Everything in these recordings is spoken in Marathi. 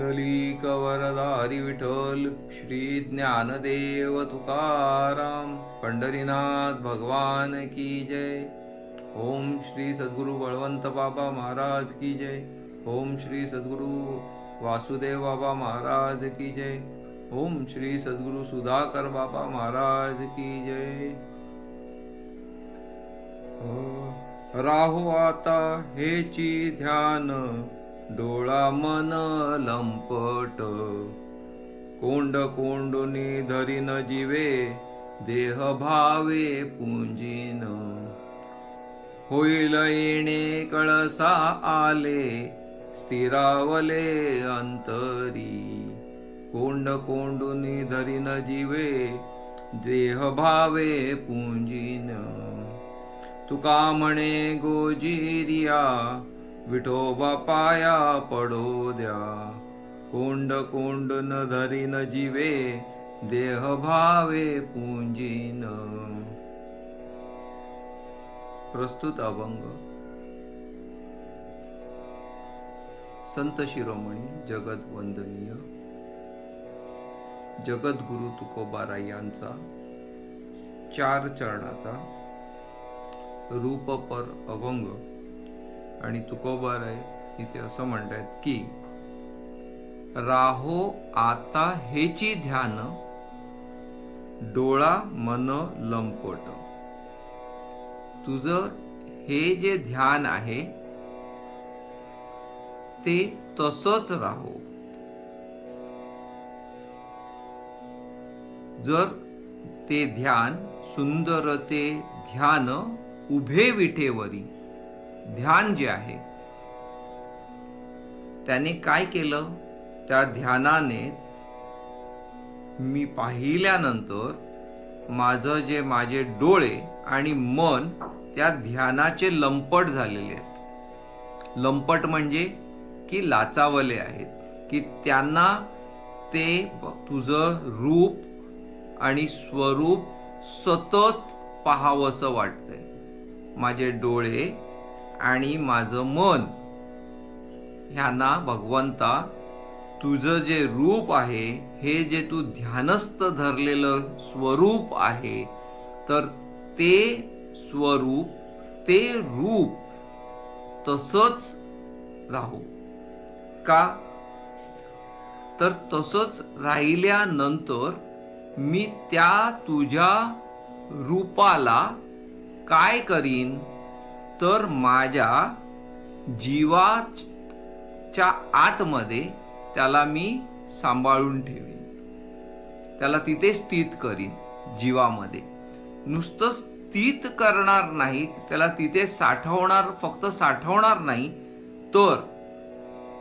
पुंडलिक वरदारी विठ्ठल श्री ज्ञानदेव तुकाराम पंढरीनाथ भगवान की जय। ओम श्री सद्गुरु बळवंत बाबा महाराज की जय। ओम श्री सद्गुरु वासुदेव बाबा महाराज की जय। ओम श्री सद्गुरु सुधाकर बाबा महाराज की जय। राहु आता हेची ध्यान डोळा मन लंपट. कोंड कोंडुनी धरीन जीवे देह भावे पुंजीन. होईल येणे कळसा आले स्थिरावले अंतरी. कोंड कोंडुनी धरीन जीवे देह भावे पुंजीन. तुका म्हणे गोजिरिया विठोबा पाया पडो द्या. कोंड कोंड न धरीन जीवे देह भावे पुंजीन. प्रस्तुत अभंग. संत शिरोमणी जगत वंदनीय. जगद्गुरु तुकोबाराय यांचा चार चरणाचा रूपपर अभंग. आणि तुकोबाराय इथे असं म्हणतायत की राहो आता हेची ध्यान डोळा मन लंपट. तुझं हे जे ध्यान आहे ते तसंच राहो. जर ते ध्यान सुंदर ते ध्यान उभे विठेवरी ध्यान जे आहे त्याने काय केलं? त्या ध्यानाने मी पाहिल्यानंतर माझं जे माझे डोळे आणि मन त्या ध्यानाचे लंपट झालेले आहेत. लंपट म्हणजे की लाचावले आहेत की त्यांना ते तुझं रूप आणि स्वरूप सतत पाहावंसं वाटतंय. माझे डोळे आणि माझं मन. ह्यांना भगवंता तुझं जे रूप आहे हे जे तू ध्यानस्थ धरलेलं स्वरूप आहे तर ते स्वरूप ते रूप तसंच राहू. का? तर तसंच राहिल्यानंतर मी त्या तुझ्या रूपाला काय करीन? तर माझ्या जीवाच्या आतमध्ये त्याला मी सांभाळून ठेवीन. त्याला तिथे स्थित करीन जीवामध्ये. नुसतं स्थित करणार नाही त्याला तिथे साठवणार फक्त साठवणार नाही तर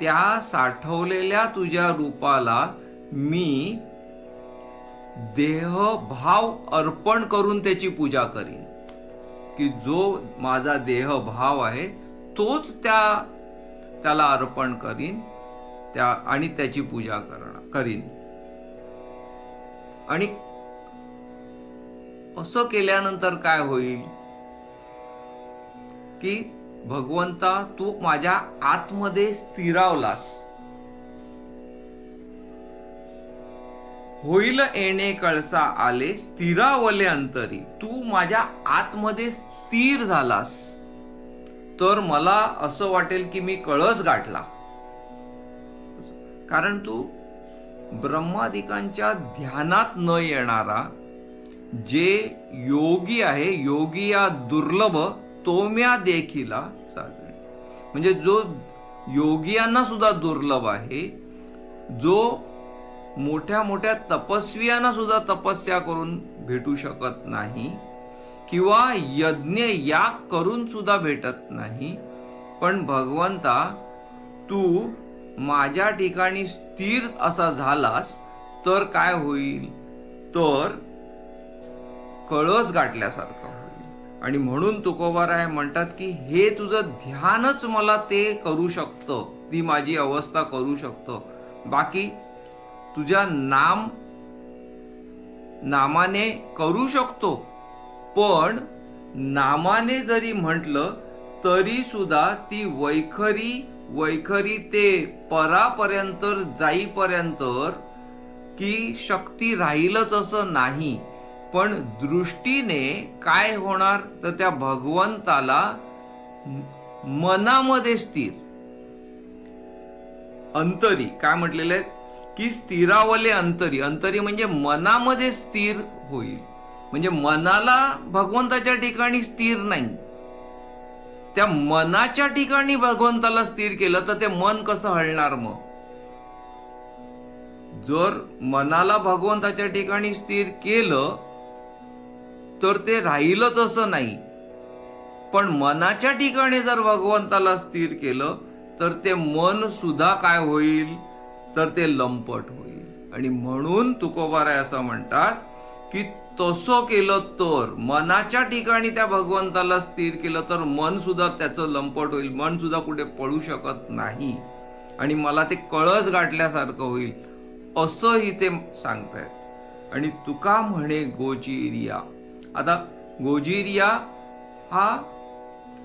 त्या साठवलेल्या तुझ्या रूपाला मी देह भाव अर्पण करून त्याची पूजा करीन. की जो माझा देह भाव आहे तोच त्या त्याला अर्पण करीन त्या आणि त्याची पूजा करणार करीन. आणि असं केल्यानंतर काय होईल? की भगवंता तू माझ्या आतमध्ये स्थिरावलास. होईल येणे कळसा आले स्थिरावले अंतरी. तू माझ्या आतमध्ये स्थिर झालास. तर मला असं वाटेल की मी कळस गाठला. कारण तू ब्रह्मादिकांच्या ध्यानात न येणारा जे योगी आहे योगी या दुर्लभ तोम्या देखीला साजणे म्हणजे जो योगियांना सुद्धा दुर्लभ आहे जो मोठ्या मोठ्या तपस्वियांना सुद्धा तपस्या करून भेटू शकत नाही किंवा यज्ञ याग करून सुद्धा भेटत नाही. पण भगवंता तू माझ्या ठिकाणी स्थिर असा झालास तर काय होईल? तर कळस गाठल्यासारखं होईल. आणि म्हणून तुकोबाराय म्हणतात की हे तुझं ध्यानच मला ते करू शकतं. ती माझी अवस्था करू शकतं. बाकी तुझ्या नाम नामाने करू शकतो. पण नामाने जरी म्हटलं तरी सुद्धा ती वैखरी वैखरी ते परापर्यंत जाईपर्यंत की शक्ती राहीलच असं नाही. पण दृष्टीने काय होणार? तर त्या भगवंताला मनामध्ये स्थिर. अंतरी काय म्हटलेले आहेत? की स्थिरावले अंतरी. अंतरी म्हणजे मनामध्ये स्थिर होईल. म्हणजे मनाला भगवंताच्या ठिकाणी स्थिर नाही. त्या मनाच्या ठिकाणी भगवंताला स्थिर केलं तर ते मन कसं हलणार मग? जर मनाला भगवंताच्या ठिकाणी स्थिर केलं तर ते राहीलच असं नाही. पण मनाच्या ठिकाणी जर भगवंताला स्थिर केलं तर ते मन सुद्धा काय होईल? तर ते लंपट होईल. आणि म्हणून तुकोबाराय असं म्हणतात की तसं केलं तर मनाच्या ठिकाणी त्या भगवंताला स्थिर केलं तर मन सुद्धा त्याचं लंपट होईल. मन सुद्धा कुठे पळू शकत नाही. आणि मला ते कळस गाठल्यासारखं होईल असंही ते सांगतायत. आणि तुका म्हणे गोजिरिया. आता गोजिरिया हा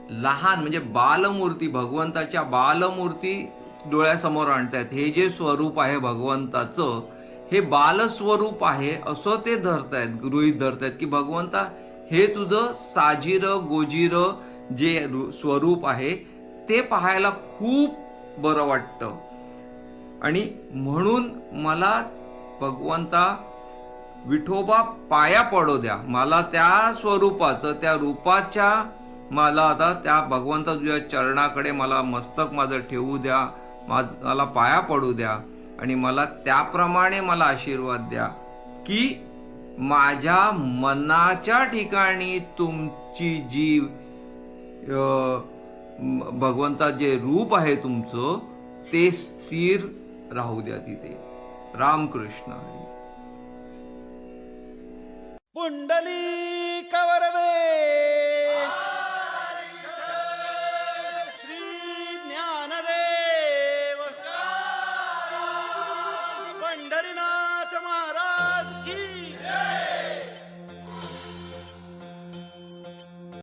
लहान म्हणजे बालमूर्ती भगवंताच्या बालमूर्ती डोळ्यासमोर आणतायत. हे जे स्वरूप आहे भगवंताचं हे बालस्वरूप आहे असं ते धरतायत गृहित धरतायत की भगवंता हे तुझं साजीर गोजिर जे रु- स्वरूप आहे ते पाहायला खूप बरं वाटतं. आणि म्हणून मला भगवंता विठोबा पाया पडू द्या. मला त्या स्वरूपाचं त्या रूपाच्या मला आता त्या भगवंता तुझ्या चरणाकडे मला मस्तक माझं ठेवू द्या. मला पाया पडू द्या आणि मला त्याप्रमाणे मला आशीर्वाद द्या की माझ्या मनाच्या ठिकाणी तुमची जी भगवंता जे रूप आहे तुमचं ते स्थिर राहू द्या तिथे. रामकृष्ण पुंडली